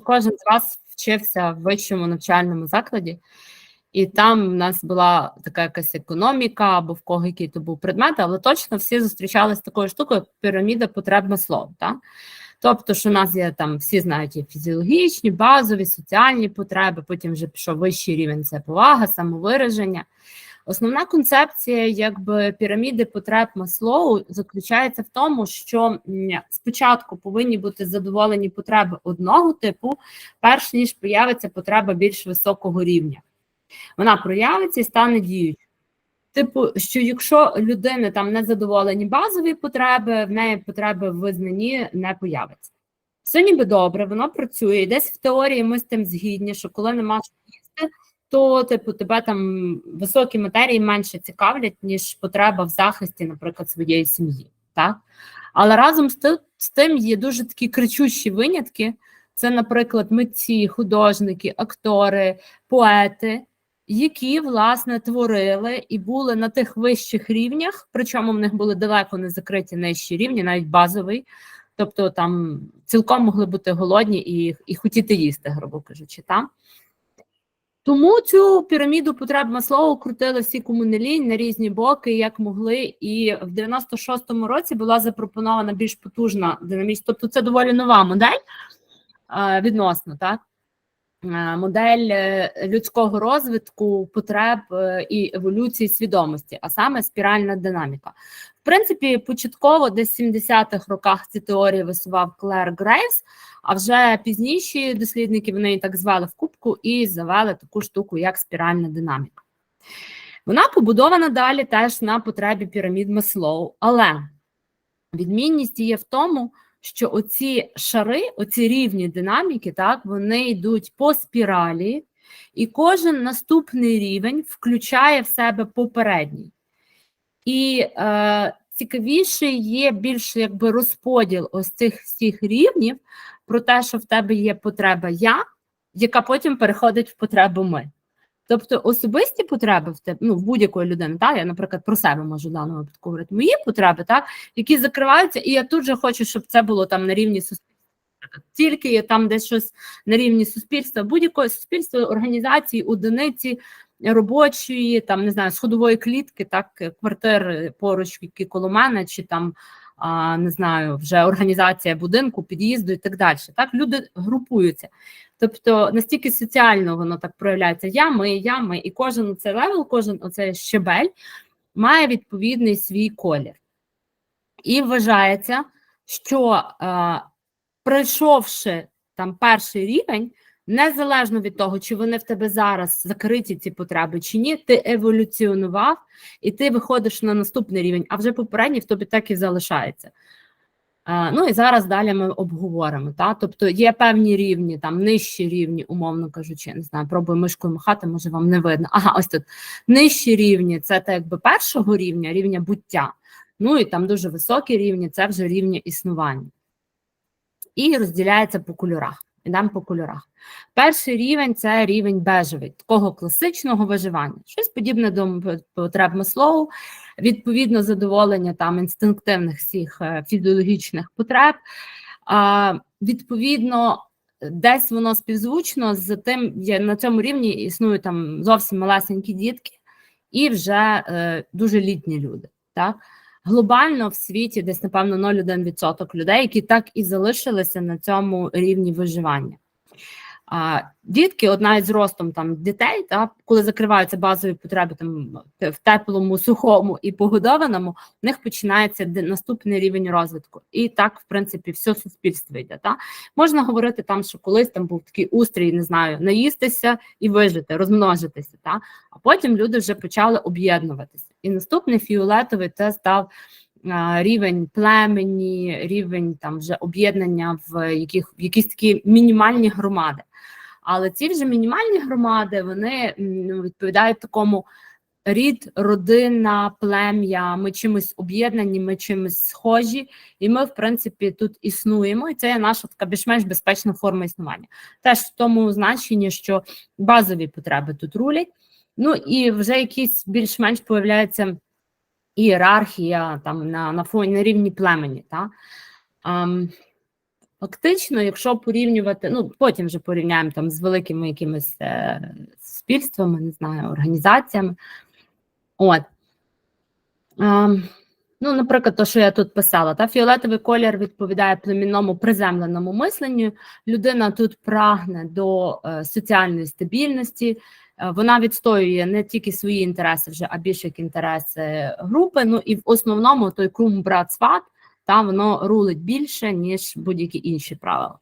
кожен з вас вчився в вищому навчальному закладі, і там в нас була така якась економіка, або в кого який то був предмет, але точно всі зустрічалися з такою штукою, як піраміда потреб Маслоу. Так? Тобто, що у нас є там, всі знають, є фізіологічні, базові, соціальні потреби, потім вже пішов вищий рівень це повага, самовираження. Основна концепція якби піраміди потреб Маслоу заключається в тому, що спочатку повинні бути задоволені потреби одного типу, перш ніж появиться потреба більш високого рівня. Вона проявиться і стане діючою. Типу, що якщо людини там не задоволені базові потреби, в неї потреби в визнанні не появиться. Все ніби добре, воно працює. І десь в теорії ми з тим згідні, що коли нема що їсти, то типу тебе там високі матерії менше цікавлять, ніж потреба в захисті, наприклад, своєї сім'ї. Так? Але разом з, тим є дуже такі кричущі винятки. Це, наприклад, митці, художники, актори, поети, які власне творили і були на тих вищих рівнях, причому в них були далеко не закриті нижчі рівні, навіть базовий. Тобто там цілком могли бути голодні і і хотіти їсти, грубо кажучи. Там. Тому цю піраміду потреб Маслоу крутили всі комунелі на різні боки, як могли. І в 96-му році була запропонована більш потужна динамічна, тобто це доволі нова модель відносно, так? Модель е, людського розвитку, потреб е, і еволюції свідомості, а саме спіральна динаміка. В принципі, початково десь в 70-х роках ці теорії висував Клер Грейвс, а вже пізніші дослідники вони так звали в кубку і завели таку штуку, як спіральна динаміка. Вона побудована далі теж на потребі пірамід Маслоу, але відмінність є в тому, що оці шари, оці рівні динаміки, так, вони йдуть по спіралі, і кожен наступний рівень включає в себе попередній. І е, цікавіше є більше якби розподіл ось цих всіх рівнів про те, що в тебе є потреба я, яка потім переходить в потребу ми. Тобто особисті потреби в тебе, ну, в будь-якої людини, так, я, наприклад, про себе можу в даному випадку говорити, мої потреби, так, які закриваються, і я тут же хочу, щоб це було там на рівні суспільства. Тільки є там десь щось на рівні суспільства, будь-якої суспільства, організації, одиниці робочої, там не знаю, сходової клітки, так, квартир поруч, які коло мене, чи там а, не знаю, вже організація будинку, під'їзду і так далі. Так, люди групуються. Тобто настільки соціально воно так проявляється: я, ми, я, ми, і кожен оцей левел, кожен оцей щебель має відповідний свій колір. І вважається, що е, пройшовши там перший рівень, незалежно від того, чи вони в тебе зараз закриті ці потреби чи ні, ти еволюціонував і ти виходиш на наступний рівень, а вже попередній в тобі так і залишається. Ну і зараз далі ми обговоримо. Та? Тобто є певні рівні, там нижчі рівні, умовно кажучи, не знаю, пробую мишкою махати, може вам не видно. Ага, ось тут нижчі рівні це так якби першого рівня, рівня буття. Ну і там дуже високі рівні це вже рівня існування. І розділяється по кольорах. Ідемо по кольорах. Перший рівень це рівень бежевий, такого класичного виживання. Щось подібне до потреб Маслоу, відповідно, задоволення там інстинктивних всіх е, фізіологічних потреб. А, Відповідно, десь воно співзвучно з тим, на цьому рівні існують там зовсім малесенькі дітки і вже е, дуже літні люди. Так? Глобально в світі десь, напевно, 0,1% людей, які так і залишилися на цьому рівні виживання. А, Дітки, одна із ростом там дітей, та, коли закриваються базові потреби там в теплому, сухому і погодованому, в них починається наступний рівень розвитку. І так, в принципі, все суспільство йде. Та. Можна говорити там, що колись там був такий устрій, не знаю, наїстися і вижити, розмножитися. Та. А потім люди вже почали об'єднуватися. І наступний фіолетовий це став рівень племені, рівень там вже об'єднання в яких в якісь такі мінімальні громади. Але ці вже мінімальні громади вони відповідають такому рід, родина, плем'я. Ми чимось об'єднані, ми чимось схожі, і ми, в принципі, тут існуємо. І це є наша така більш-менш безпечна форма існування. Теж в тому значенні, що базові потреби тут рулять. Ну і вже якісь більш-менш появляється ієрархія там на на фоні на рівні племені. Та? Ем, Фактично, якщо порівнювати, ну потім вже порівняємо там з великими якимись е, суспільствами, не знаю, організаціями. От. Ем, ну, наприклад, то, що я тут писала, та фіолетовий колір відповідає племінному приземленому мисленню. Людина тут прагне до е, соціальної стабільності, е, вона відстоює не тільки свої інтереси, вже, а більше як інтереси групи. Ну і в основному той крум брат сват та воно рулить більше, ніж будь-які інші правила.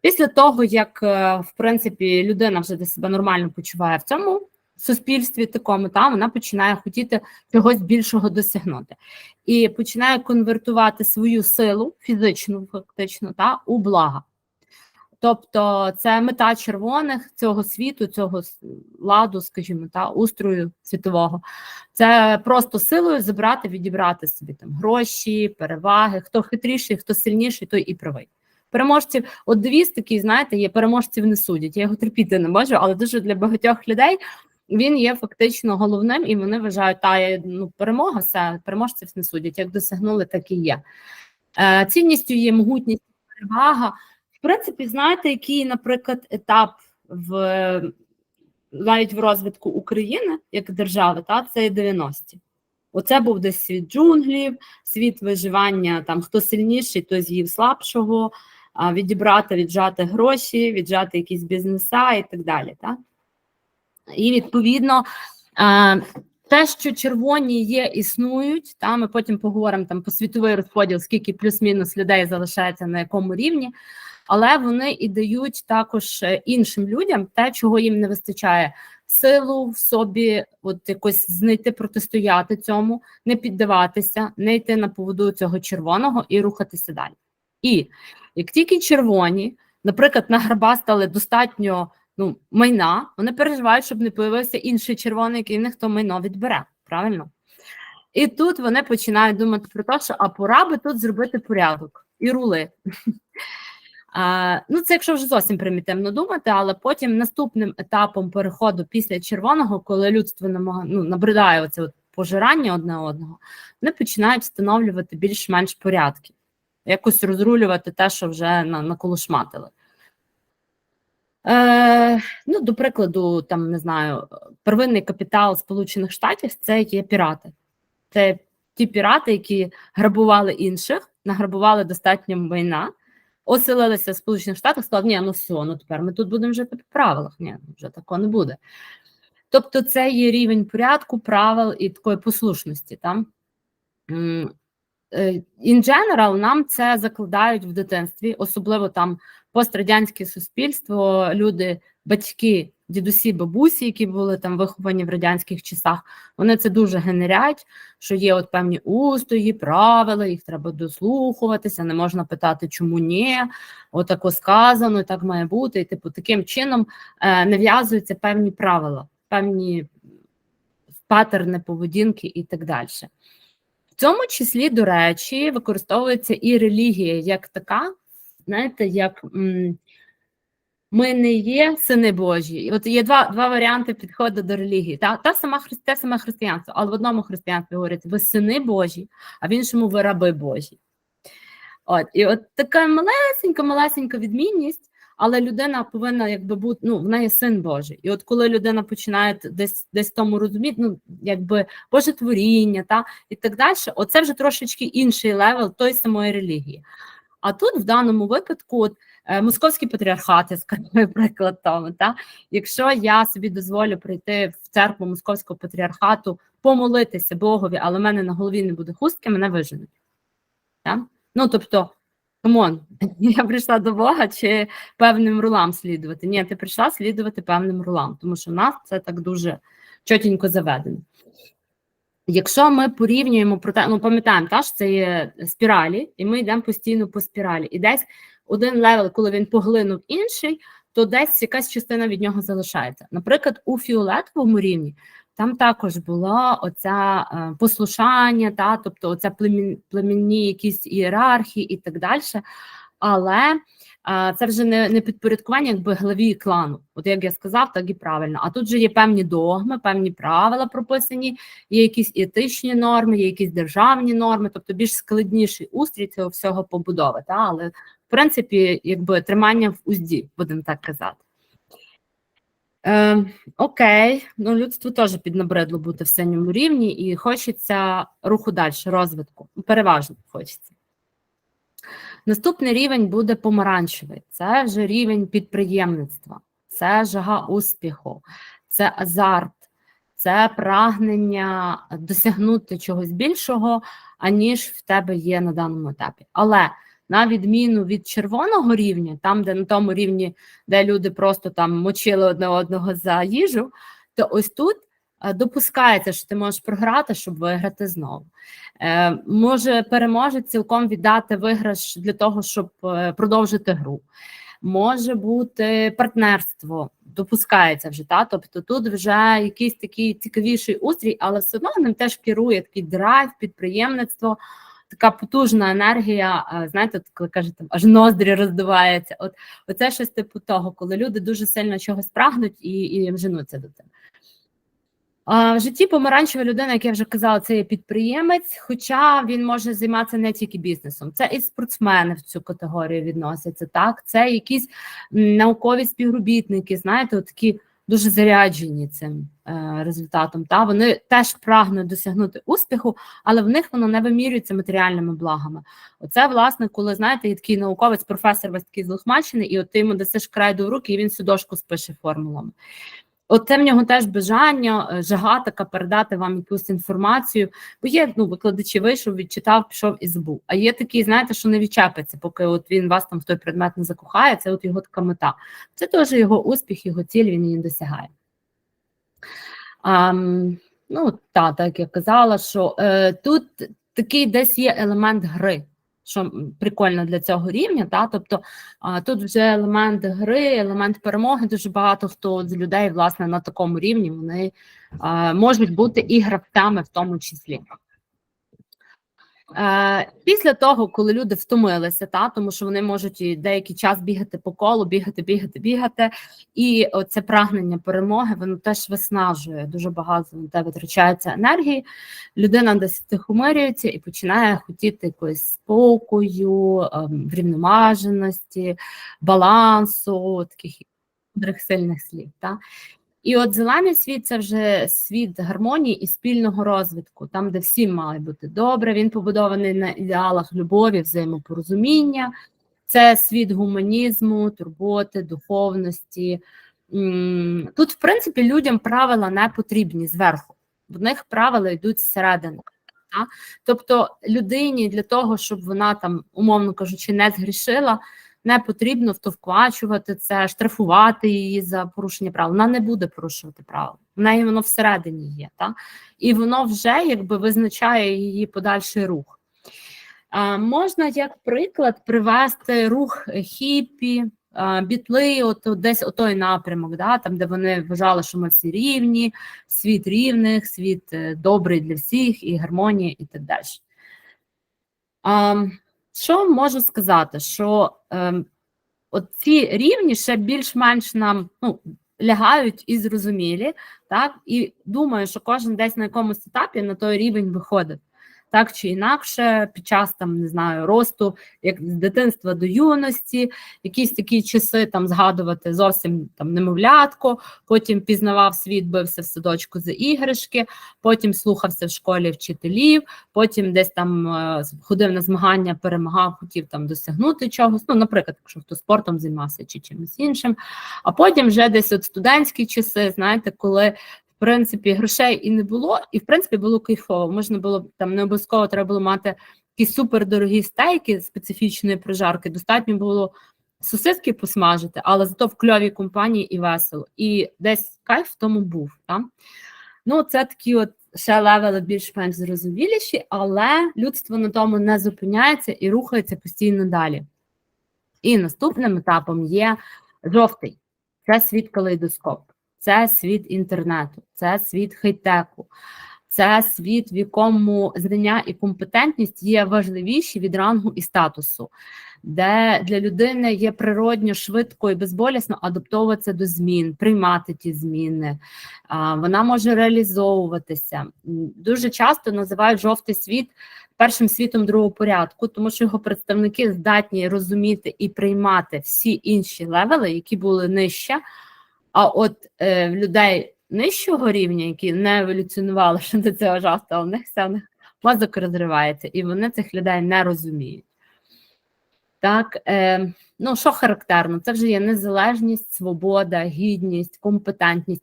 Після того, як е, в принципі людина вже себе нормально почуває в цьому суспільстві, такому та вона починає хотіти чогось більшого досягнути і починає конвертувати свою силу фізичну, фактично, та у блага. Тобто це мета червоних цього світу, цього ладу, скажімо, та устрою світового. Це просто силою забрати, відібрати собі там гроші, переваги. Хто хитріший, хто сильніший, той і правий. Переможців, от девіз такий, знаєте, є переможців не судять. Я його терпіти не можу, але дуже для багатьох людей він є фактично головним, і вони вважають, та ну перемога, все переможців не судять. Як досягнули, так і є. Е, Цінністю є могутність, перевага. В принципі, знаєте, який, наприклад, етап в навіть в розвитку України як держави, та це 90-ті. Оце був десь світ джунглів, світ виживання, там хто сильніший, той з'їв слабшого, відібрати, віджати гроші, віджати якісь бізнеса і так далі. Так? І відповідно. Те, що червоні є, існують, та ми потім поговоримо там по світовий розподіл, скільки плюс-мінус людей залишається на якому рівні але вони і дають також е, іншим людям те, чого їм не вистачає. Силу в собі, от якось знайти протистояти цьому, не піддаватися, не йти на поводу цього червоного і рухатися далі. І як тільки червоні, наприклад, на граба стали достатньо ну, майна, вони переживають, щоб не появився інший червоний, який в них то майно відбере. Правильно? І тут вони починають думати про те, що а пора би тут зробити порядок і рули. А, Ну, це якщо вже зовсім примітивно думати, але потім наступним етапом переходу після червоного, коли людство намагає ну, набридає оце от пожирання одне одного, вони починають встановлювати більш-менш порядки, якось розрулювати те, що вже на, наколошматили. Е, Ну, До прикладу, там не знаю, первинний капітал Сполучених Штатів це є пірати. Це ті пірати, які грабували інших, награбували достатньо майна оселилися в Сполучених Штатах, сказали, ні, ну все, ну тепер ми тут будемо жити по правилах. Ні, вже такого не буде. Тобто, це є рівень порядку, правил і такої послушності. Там. Е, in general, нам це закладають в дитинстві, особливо там пострадянське суспільство, люди, батьки дідусі, бабусі, які були там виховані в радянських часах, вони це дуже генерять, що є от певні устої, правила, їх треба дослухуватися, не можна питати, чому ні, отако сказано, так має бути. І типу таким чином е, нав'язуються певні правила, певні патерни поведінки і так далі. В цьому числі, до речі, використовується і релігія як така, знаєте, як. Ми не є сини Божі. От є два два варіанти підходу до релігії. Та та сама те саме християнство, але в одному християнстві говорять, ви сини Божі, а в іншому ви раби Божі. От, І от така малесенька, малесенька відмінність, але людина повинна якби бути, ну, в неї син Божий. І от коли людина починає десь десь тому розуміти, ну, якби Боже творіння, та, і так далі, оце вже трошечки інший левел тої самої релігії. А тут в даному випадку. от, Е, московський патріархат, я скажу приклад тому. Та? Якщо я собі дозволю прийти в церкву московського патріархату, помолитися Богові, але в мене на голові не буде хустки, мене виженуть. Та? Ну, тобто, камон, я прийшла до Бога чи певним рулам слідувати. Ні, ти прийшла слідувати певним рулам, тому що в нас це так дуже чотенько заведено. Якщо ми порівнюємо ну пам'ятаємо, та, що це є спіралі, і ми йдемо постійно по спіралі. І десь один левел, коли він поглинув інший, то десь якась частина від нього залишається. Наприклад, у фіолетовому рівні там також було оця е, послушання, та, тобто оця племінні якісь ієрархії і так далі. Але це вже не не підпорядкування якби главі клану. От як я сказав, так і правильно. А тут вже є певні догми, певні правила прописані, є якісь етичні норми, є якісь державні норми, тобто більш складніший устрій цього всього побудови. Та? Але принципі, якби тримання в узді, будемо так казати. Е, окей, ну людству теж піднабридло бути в синьому рівні, і хочеться руху далі, розвитку. Переважно хочеться. Наступний рівень буде помаранчевий. Це вже рівень підприємництва, це жага успіху, це азарт, це прагнення досягнути чогось більшого, аніж в тебе є на даному етапі. Але на відміну від червоного рівня, там, де на тому рівні, де люди просто там мочили одне одного за їжу, то ось тут допускається, що ти можеш програти, щоб виграти знову. Е, Може переможець цілком віддати виграш для того, щоб е, продовжити гру. Може бути партнерство, допускається вже, та? тобто тут вже якийсь такий цікавіший устрій, але все одно ним теж керує такий драйв, підприємництво така потужна енергія, знаєте, коли кажете, аж ноздрі роздуваються. От оце щось типу того, коли люди дуже сильно чогось прагнуть і і женуться до тебе. В житті помаранчева людина, як я вже казала, це є підприємець, хоча він може займатися не тільки бізнесом. Це і спортсмени в цю категорію відносяться. Так, це якісь наукові співробітники, знаєте, такі дуже заряджені цим е, результатом. Та Вони теж прагнуть досягнути успіху, але в них воно не вимірюється матеріальними благами. Оце, власне, коли знаєте, є такий науковець, професор весь такий злохмачений, і от ти йому дасиш крайду в руки, і він всю дошку спише формулами. От це в нього теж бажання, е, жага така передати вам якусь інформацію. Бо є ну, викладачі вийшов, відчитав, пішов і забув. А є такі, знаєте, що не відчепиться, поки от він вас там в той предмет не закохає, це от його така мета. Це теж його успіх, його ціль, він її досягає. А, ну, та, так я казала, що е, тут такий десь є елемент гри що прикольно для цього рівня. Та? Тобто тут вже елемент гри, елемент перемоги. Дуже багато хто з людей власне на такому рівні вони можуть бути і гравцями в тому числі. Е, Після того, коли люди втомилися, та тому що вони можуть і деякий час бігати по колу, бігати, бігати, бігати, і оце прагнення перемоги, воно теж виснажує. Дуже багато на те витрачається енергії. Людина десь втихомирюється і починає хотіти якогось спокою, ем, врівноваженості, балансу, таких мудрих сильних слів. Та? І от зелений світ це вже світ гармонії і спільного розвитку, там, де всім має бути добре. Він побудований на ідеалах любові, взаємопорозуміння, це світ гуманізму, турботи, духовності. Тут, в принципі, людям правила не потрібні зверху, в них правила йдуть зсередини. Тобто людині для того, щоб вона там, умовно кажучи, не згрішила не потрібно втовквачувати це, штрафувати її за порушення прав. Вона не буде порушувати право. В неї воно всередині є, так? і воно вже якби визначає її подальший рух. А, Можна як приклад привести рух хіпі, бітли, от десь отой напрямок, да, там, де вони вважали, що ми всі рівні, світ рівних, світ е, добрий для всіх, і гармонія, і так далі. Що можу сказати? Що е, ці рівні ще більш-менш нам ну, лягають і зрозумілі, так, і думаю, що кожен десь на якомусь етапі на той рівень виходить так чи інакше, під час там не знаю росту, як з дитинства до юності, якісь такі часи там згадувати зовсім там немовлятко, потім пізнавав світ, бився в садочку за іграшки, потім слухався в школі вчителів, потім десь там е, ходив на змагання, перемагав, хотів там досягнути чогось. Ну, наприклад, якщо хто спортом займався чи чимось іншим. А потім вже десь от студентські часи, знаєте, коли принципі, грошей і не було, і в принципі було кайфово. Можна було там не обов'язково треба було мати якісь супердорогі стейки специфічної прожарки. Достатньо було сосиски посмажити, але зато в кльовій компанії і весело. І десь кайф в тому був. Так? Ну, це такі от ще левели більш-менш зрозуміліші, але людство на тому не зупиняється і рухається постійно далі. І наступним етапом є жовтий це світ калейдоскоп це світ інтернету, це світ хай-теку, це світ, в якому знання і компетентність є важливіші від рангу і статусу, де для людини є природньо швидко і безболісно адаптовуватися до змін, приймати ті зміни. Вона може реалізовуватися. Дуже часто називають жовтий світ першим світом другого порядку, тому що його представники здатні розуміти і приймати всі інші левели, які були нижче. А от е, людей нижчого рівня, які не еволюціонували ще до цього жахту, а в них все в них мозок розривається, і вони цих людей не розуміють. Так, е, ну що характерно, це вже є незалежність, свобода, гідність, компетентність,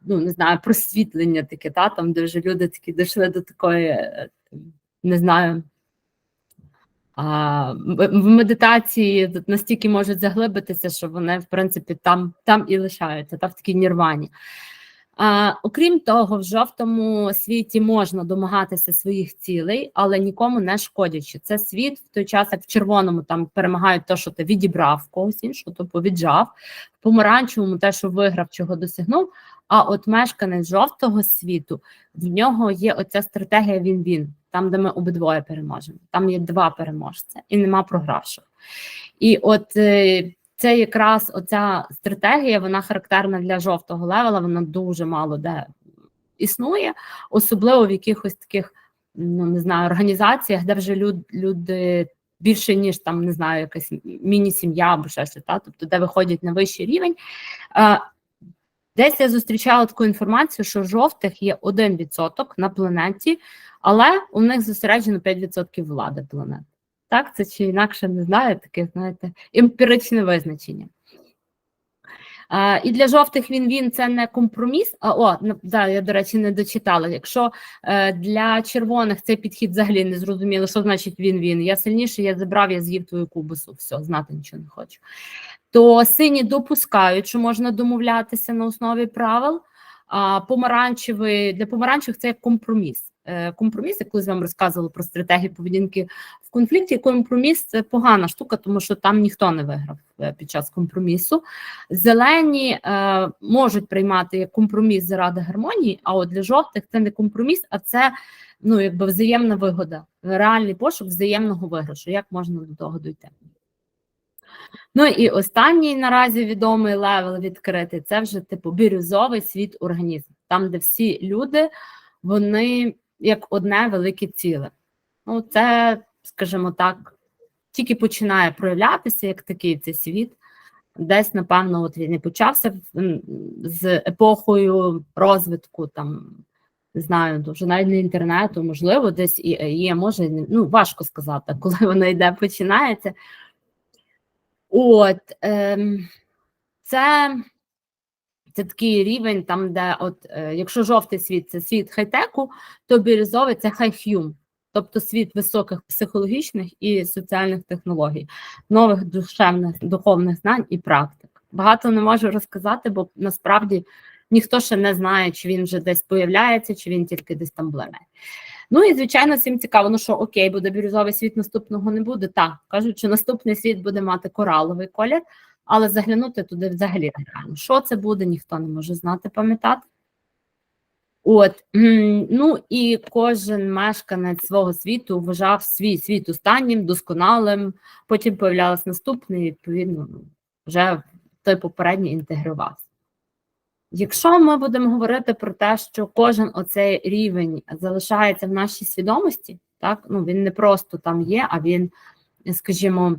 ну не знаю, просвітлення таке, та там, де вже люди такі дійшли до такої, е, не знаю. А, в медитації настільки можуть заглибитися, що вони, в принципі, там там і лишаються, та в такій нірвані. А, Окрім того, в жовтому світі можна домагатися своїх цілей, але нікому не шкодячи. Це світ в той час, як в червоному там перемагають те, що ти відібрав когось іншого, тобто віджав, в помаранчевому те, що виграв, чого досягнув. А от мешканець жовтого світу в нього є оця стратегія він-він, там, де ми обидвоє переможемо. Там є два переможця і нема програвших. І от е, це якраз оця стратегія, вона характерна для жовтого левела, вона дуже мало де існує, особливо в якихось таких, ну не знаю, організаціях, де вже люд, люди більше, ніж там, не знаю, якась міні-сім'я або щось, та? тобто де виходять на вищий рівень. Десь я зустрічала таку інформацію, що жовтих є 1% на планеті, але у них зосереджено 5% влади планети. Так, це чи інакше не знаю, таке, знаєте, емпіричне визначення. А, І для жовтих він він це не компроміс. А о, да, я, до речі, не дочитала. Якщо е, для червоних цей підхід взагалі не зрозуміло, що значить він він. Я сильніше, я забрав, я з'їв твою кубусу, все, знати нічого не хочу. То сині допускають, що можна домовлятися на основі правил, а помаранчевий для помаранчевих це як компроміс. Е, компроміс, я колись вам розказувала про стратегію поведінки в конфлікті. Компроміс це погана штука, тому що там ніхто не виграв е, під час компромісу. Зелені е, можуть приймати як компроміс заради гармонії, а от для жовтих це не компроміс, а це ну якби взаємна вигода, реальний пошук взаємного виграшу. Як можна до того дойти? Ну і останній наразі відомий левел відкритий це вже типу бірюзовий світ організму, там, де всі люди, вони як одне велике ціле. Ну, це, скажімо так, тільки починає проявлятися як такий цей світ. Десь, напевно, от він і почався з епохою розвитку, там, не знаю, вже навіть не інтернету, можливо, десь і є, може, ну, важко сказати, коли воно йде, починається. От, ем, це це такий рівень, там, де, от, е, якщо жовтий світ це світ хай-теку, то бірюзовий це хай-х'юм, тобто світ високих психологічних і соціальних технологій, нових душевних духовних знань і практик. Багато не можу розказати, бо насправді ніхто ще не знає, чи він вже десь появляється, чи він тільки десь там блеме. Ну і звичайно, всім цікаво, ну що окей, буде бірюзовий світ наступного не буде. Так кажуть, що наступний світ буде мати кораловий колір але заглянути туди взагалі нереально. Що це буде, ніхто не може знати, пам'ятати. От, ну і кожен мешканець свого світу вважав свій світ останнім, досконалим, потім появлялось наступний, відповідно, вже той попередній інтегрувався. Якщо ми будемо говорити про те, що кожен оцей рівень залишається в нашій свідомості, так, ну він не просто там є, а він, скажімо,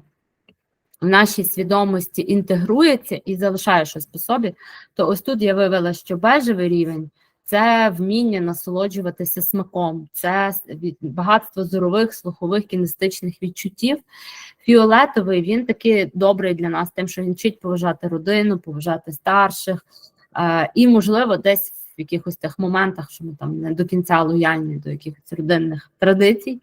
в нашій свідомості інтегрується і залишає щось по собі, то ось тут я вивела, що бежевий рівень це вміння насолоджуватися смаком, це багатство зорових, слухових, кінестичних відчуттів. Фіолетовий він такий добрий для нас, тим, що він вчить поважати родину, поважати старших, і, можливо, десь в якихось тих моментах, що ми там не до кінця лояльні до якихось родинних традицій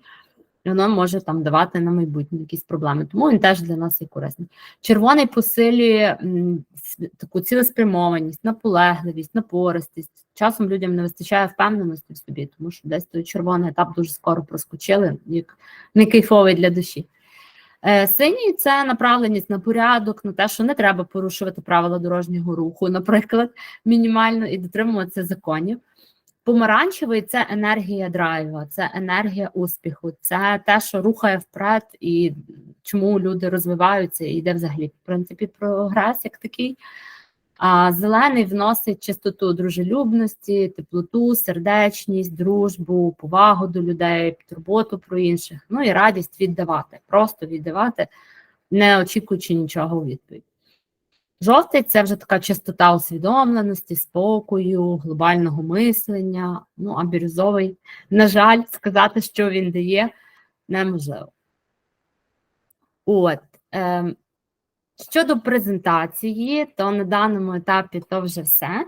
воно може там давати на майбутнє якісь проблеми. Тому він теж для нас є корисний. Червоний посилює таку цілеспрямованість, наполегливість, напористість. Часом людям не вистачає впевненості в собі, тому що десь той червоний етап дуже скоро проскочили, як не кайфовий для душі. Е, синій це направленість на порядок, на те, що не треба порушувати правила дорожнього руху, наприклад, мінімально і дотримуватися законів. Помаранчевий це енергія драйва, це енергія успіху, це те, що рухає вперед, і чому люди розвиваються, і йде взагалі в принципі прогрес як такий. А зелений вносить чистоту дружелюбності, теплоту, сердечність, дружбу, повагу до людей, турботу про інших, ну і радість віддавати, просто віддавати, не очікуючи нічого у відповідь. Жовтий це вже така чистота усвідомленості, спокою, глобального мислення. Ну, а бірюзовий, на жаль, сказати, що він дає, неможливо. От. Е, щодо презентації, то на даному етапі то вже все.